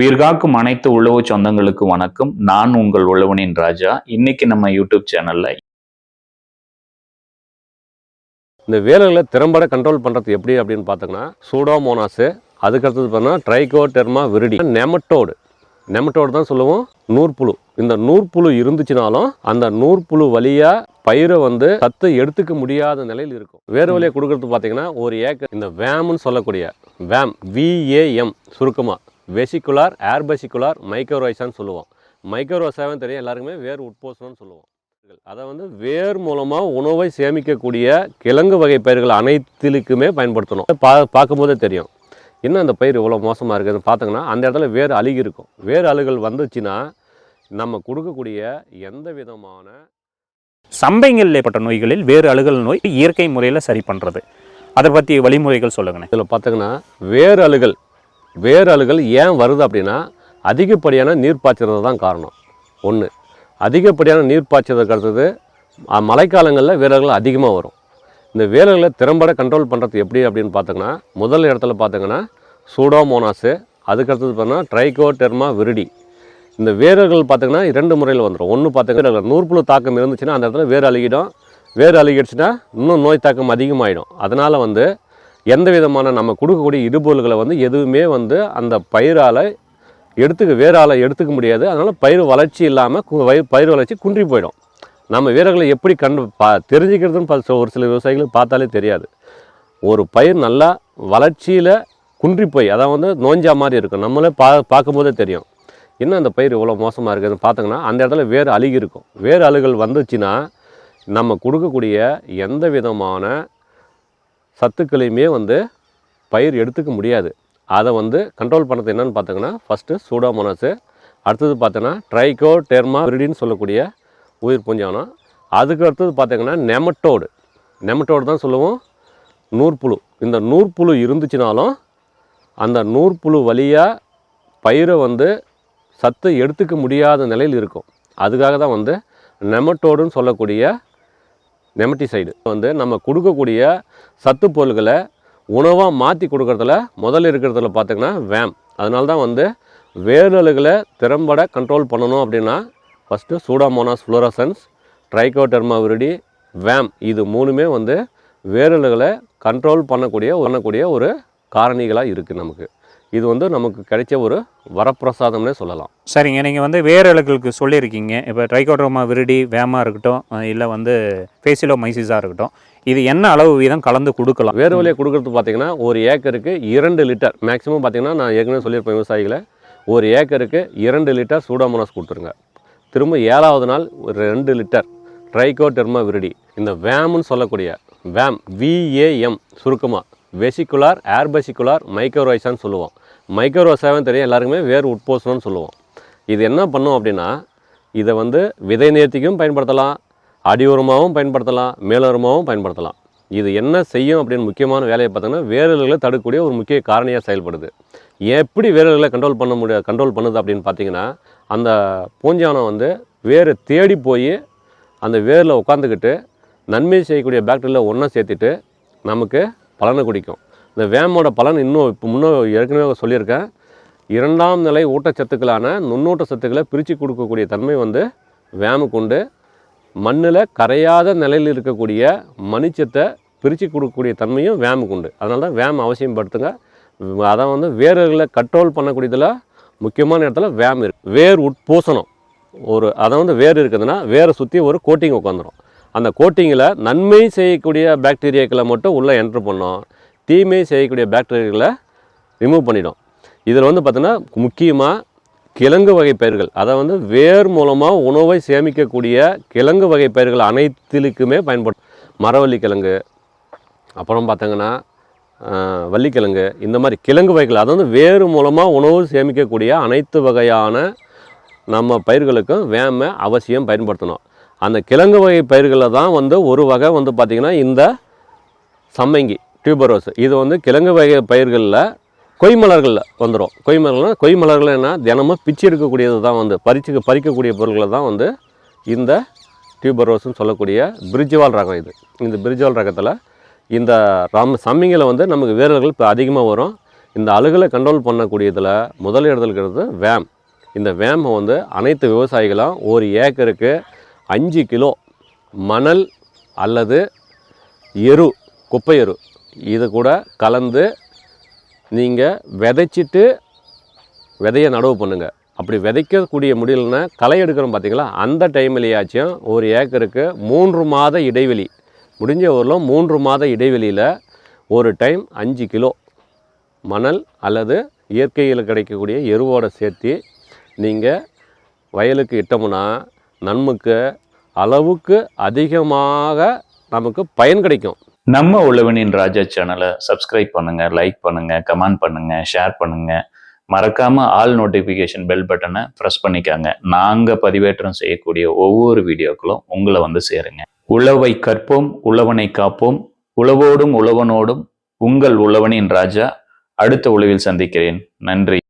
உயிர்காக்கும் அனைத்து உழவு சொந்தங்களுக்கு வணக்கம். நான் உங்கள் உழவனின் ராஜா. இன்னைக்கு நம்ம யூடியூப் சேனல்ல இந்த வேலைகளை திறம்பட கண்ட்ரோல் பண்ணுறது எப்படி அப்படின்னு பார்த்தோங்கன்னா சூடோமோனாஸு அதுக்கடுத்தது பார்த்திங்கன்னா trichoderma viride nematode nematode தான் சொல்லுவோம். நூற்புழு. இந்த நூற்புழு இருந்துச்சுனாலும் அந்த நூற்புழு வழியாக பயிரை வந்து சத்து எடுத்துக்க முடியாத நிலையில் இருக்கும். வேறு வழியை கொடுக்கறது பார்த்தீங்கன்னா ஒரு ஏக்கர். இந்த வேம்னு சொல்லக்கூடிய வேம் விஏஎம் சுருக்கமாக வெசிகுலார் ஏர்பெசிகுலார் மைக்ரோரைசான்னு சொல்லுவோம். மைக்ரோரைசாவும் தெரியும் எல்லாருக்குமே வேர் உட்போசனம்னு சொல்லுவோம். அதை வந்து வேர் மூலமாக உணவை சேமிக்கக்கூடிய கிழங்கு வகை பயிர்கள் அனைத்திலுக்குமே பயன்படுத்தணும். பா பார்க்கும்போதே தெரியும். என்ன அந்த பயிர் இவ்வளோ மோசமாக இருக்குதுன்னு பார்த்தோங்கன்னா அந்த இடத்துல வேர் அழுகி இருக்கும். வேர் அழுகல் வந்துச்சுன்னா நம்ம கொடுக்கக்கூடிய எந்த விதமான சம்பைங்களில் ஏற்பட்ட நோய்களில் வேறு அழுகல் நோய் இயற்கை முறையில் சரி பண்ணுறது அதை பற்றி வழிமுறைகள் சொல்லுங்கண்ணே இதில் பார்த்தீங்கன்னா வேர் அழுகல் வேர் அழுகல் ஏன் வருது அப்படின்னா அதிகப்படியான நீர் பாய்ச்சறது தான் காரணம். ஒன்று அதிகப்படியான நீர் பாய்ச்சதுக்கு அடுத்தது மழைக்காலங்களில் வேரல்கள் அதிகமாக வரும். இந்த வேரல்களை திறம்பட கண்ட்ரோல் பண்ணுறது எப்படி அப்படின்னு பார்த்தோங்கன்னா முதல் இடத்துல பார்த்தீங்கன்னா சூடோமோனாஸு அதுக்கடுத்தது பார்த்தீங்கன்னா ட்ரைகோடெர்மா விரிடி இந்த வேரல்கள் பார்த்தீங்கன்னா இரண்டு முறையில் வந்துடும் ஒன்று பார்த்தீங்கன்னா நூற்புழு தாக்கம் இருந்துச்சுன்னா அந்த இடத்துல வேர் அழுகிடும் வேர் அழுகிடுச்சுன்னா இன்னும் நோய் தாக்கம் அதிகமாகிடும் அதனால் வந்து எந்த விதமான நம்ம கொடுக்கக்கூடிய இடுபொருள்களை வந்து எதுவுமே வந்து அந்த பயிரால் எடுத்துக்க வேறால் எடுத்துக்க முடியாது. அதனால் பயிர் வளர்ச்சி இல்லாமல் பயிர் வளர்ச்சி குன்றி போயிடும். நம்ம வீரர்களை எப்படி கண்டு பா தெரிஞ்சுக்கிறதுன்னு ஒரு சில விவசாயிகளுக்கு பார்த்தாலே தெரியாது. ஒரு பயிர் நல்லா வளர்ச்சியில் குன்றி போய் அதான் வந்து நோஞ்சா மாதிரி இருக்கும். நம்மளே பா பார்க்கும்போதே தெரியும். என்ன அந்த பயிர் இவ்வளோ மோசமாக இருக்குதுன்னு பார்த்தோங்கன்னா அந்த இடத்துல வேறு அழுகி இருக்கும். வேறு அழுகல் வந்துச்சுன்னா நம்ம கொடுக்கக்கூடிய எந்த விதமான சத்துக்களையுமே வந்து பயிர் எடுத்துக்க முடியாது. அதை வந்து கண்ட்ரோல் பண்ணுறது என்னென்னு பார்த்தோங்கன்னா ஃபஸ்ட்டு சூடோமோனாஸு அடுத்தது பார்த்தோன்னா ட்ரைகோ டெர்மா விரிடின்னு சொல்லக்கூடிய உயிர் பூஞ்சானம் அதுக்கு அடுத்தது பார்த்தீங்கன்னா நெமட்டோடு நெமட்டோடு தான் சொல்லுவோம். நூற்புழு. இந்த நூற்புழு இருந்துச்சுனாலும் அந்த நூற்புழு வழியாக பயிரை வந்து சத்து எடுத்துக்க முடியாத நிலையில் இருக்கும். அதுக்காக தான் வந்து நெமட்டோடுன்னு சொல்லக்கூடிய நெமட்டிசைடு வந்து நம்ம கொடுக்கக்கூடிய சத்து பொருள்களை உணவாக மாற்றி கொடுக்கறதுல முதல்ல இருக்கிறதுல பார்த்திங்கன்னா வேம் அதனால தான் வந்து வேரலுகளை திறம்பட கண்ட்ரோல் பண்ணணும் அப்படின்னா first pseudomonas fluorescens trichoderma viride VAM இது மூணுமே வந்து வேரலுகளை கண்ட்ரோல் பண்ணக்கூடிய பண்ணக்கூடிய ஒரு காரணிகளாக இருக்குது நமக்கு. இது வந்து நமக்கு கிடைச்ச ஒரு வரப்பிரசாதம்னே சொல்லலாம். சரிங்க நீங்கள் வந்து வேறு அழுகலுக்கு சொல்லியிருக்கீங்க. இப்போ ட்ரைகோட்ரோமா விரிடி வேமா இருக்கட்டும் இல்லை வந்து ஃபேசிலோ மைசிஸாக இருக்கட்டும். இது என்ன அளவு வீதம் கலந்து கொடுக்கலாம்? வேறு வழியை கொடுக்குறது பார்த்தீங்கன்னா ஒரு ஏக்கருக்கு இரண்டு லிட்டர். மேக்ஸிமம் பார்த்தீங்கன்னா நான் ஏற்கனவே சொல்லியிருப்பேன் விவசாயிகளை ஒரு ஏக்கருக்கு இரண்டு லிட்டர் சூடாமோனாஸ் கொடுத்துருங்க. திரும்ப ஏழாவது நாள் ஒரு ரெண்டு லிட்டர் ட்ரைகோடெர்மா விரிடி. இந்த வேம்னு சொல்லக்கூடிய வேம் விஏஎம் சுருக்கமாக வெசிகுலார் ஏர்பெசிகுலார் மைக்ரோரைசான்னு சொல்லுவோம். மைக்ரோரைசாவும் தெரியும் எல்லாருக்குமே வேர் உட்போசனம்னு சொல்லுவோம். இது என்ன பண்ணும் அப்படின்னா இதை வந்து விதை நேர்த்திக்கும் பயன்படுத்தலாம் அடி உரமாகவும் பயன்படுத்தலாம் மேலுரமாகவும் பயன்படுத்தலாம். இது என்ன செய்யும் அப்படின்னு முக்கியமான வேலையை பார்த்தோங்கன்னா வேரல்களை தடுக்கக்கூடிய ஒரு முக்கிய காரணியாக செயல்படுது. எப்படி வேரல்களை கண்ட்ரோல் பண்ண முடிய கண்ட்ரோல் பண்ணுது அப்படின்னு பார்த்தீங்கன்னா அந்த பூஞ்சானம் வந்து வேரை தேடி போய் அந்த வேரில் உட்காந்துக்கிட்டு நன்மை செய்யக்கூடிய பாக்டீரியா ஒன்றா சேர்த்துட்டு நமக்கு பலனை குடிக்கும். இந்த வேமோட பலன் இன்னும் இப்போ முன்னும் ஏற்கனவே சொல்லியிருக்கேன். இரண்டாம் நிலை ஊட்டச்சத்துக்களான நுண்ணூட்ட சத்துக்களை பிரித்து கொடுக்கக்கூடிய தன்மை வந்து வேமுக்கு உண்டு. மண்ணில் கரையாத நிலையில் இருக்கக்கூடிய மணிச்சத்தை பிரித்து கொடுக்கக்கூடிய தன்மையும் வேமுக்கு உண்டு. அதனால தான் வேம் அவசியப்படுத்துங்க. அதை வந்து வேர்களை கண்ட்ரோல் பண்ணக்கூடியதில் முக்கியமான இடத்துல வேம் இருக்குது வேர் உட்பூசணம் ஒரு அதை வந்து வேர் இருக்குதுன்னா வேரை சுற்றி ஒரு கோட்டிங் உட்காந்துரும் அந்த கோட்டிங்கில் நன்மை செய்யக்கூடிய பாக்டீரியாக்களை மட்டும் உள்ளே என்ட்ரு பண்ணோம். தீமை செய்யக்கூடிய பாக்டீரியாக்களை ரிமூவ் பண்ணிடும். இதில் வந்து பார்த்தோன்னா முக்கியமாக கிழங்கு வகை பயிர்கள் அதை வந்து வேர் மூலமாக உணவை சேமிக்கக்கூடிய கிழங்கு வகை பயிர்கள் அனைத்திலுக்குமே பயன்படும். மரவள்ளி கிழங்கு அப்புறம் பார்த்தீங்கன்னா வள்ளிக்கிழங்கு இந்த மாதிரி கிழங்கு வகைகள் அதாவது வந்து வேறு மூலமாக உணவு சேமிக்கக்கூடிய அனைத்து வகையான நம்ம பயிர்களுக்கும் வேமை அவசியம் பயன்படுத்தணும். அந்த கிழங்கு வகை பயிர்களில் தான் வந்து ஒரு வகை வந்து பார்த்திங்கன்னா இந்த சம்மங்கி டியூபரோஸ். இது வந்து கிழங்கு வகை பயிர்களில் கொய்மலர்களில் வந்துடும் கொய்மலர்னா கொய்மலர்கள் என்ன? தினமும் பிச்சு எடுக்கக்கூடியது தான் வந்து பறிச்சு பறிக்கக்கூடிய பொருட்களை தான் வந்து இந்த டியூபரோஸ்னு சொல்லக்கூடிய பிரிட்ஜுவால் ரகம் இது. இந்த பிரிட்ஜுவால் ரகத்தில் இந்த ரம் சம்மிங்கில் வந்து நமக்கு வீரர்கள் இப்போ அதிகமாக வரும். இந்த அழுகலை கண்ட்ரோல் பண்ணக்கூடியதில் முதல் வேம். இந்த வேமை வந்து அனைத்து விவசாயிகளும் ஒரு ஏக்கருக்கு அஞ்சு கிலோ மணல் அல்லது எரு குப்பை எரு இதை கூட கலந்து நீங்கள் விதைச்சிட்டு விதையை நடவு பண்ணுங்கள் அப்படி விதைக்கக்கூடிய முடியலன்னா களை எடுக்கிறோம் பார்த்தீங்களா அந்த டைம்லேயாச்சும் ஒரு ஏக்கருக்கு மூன்று மாத இடைவெளி முடிஞ்ச ஊரில் மூன்று மாத இடைவெளியில் ஒரு டைம் அஞ்சு கிலோ மணல் அல்லது இயற்கையில் கிடைக்கக்கூடிய எருவோடு சேர்த்து நீங்கள் வயலுக்கு இட்டோம்னா நன்முக்கு அளவுக்கு அதிகமாக நமக்கு பயன் கிடைக்கும். நம்ம உழவனின் ராஜா சேனலை சப்ஸ்கிரைப் பண்ணுங்க லைக் பண்ணுங்க கமெண்ட் பண்ணுங்க ஷேர் பண்ணுங்க. மறக்காம ஆல் நோட்டிஃபிகேஷன் பெல் பட்டனை ப்ரெஸ் பண்ணிக்காங்க. நாங்க பதிவேற்றம் செய்யக்கூடிய ஒவ்வொரு வீடியோக்களும் உங்களை வந்து சேருங்க. உழவை கற்போம் உழவனை காப்போம். உழவோடும் உழவனோடும் உங்கள் உழவனின் ராஜா. அடுத்த உழவில் சந்திக்கிறேன். நன்றி.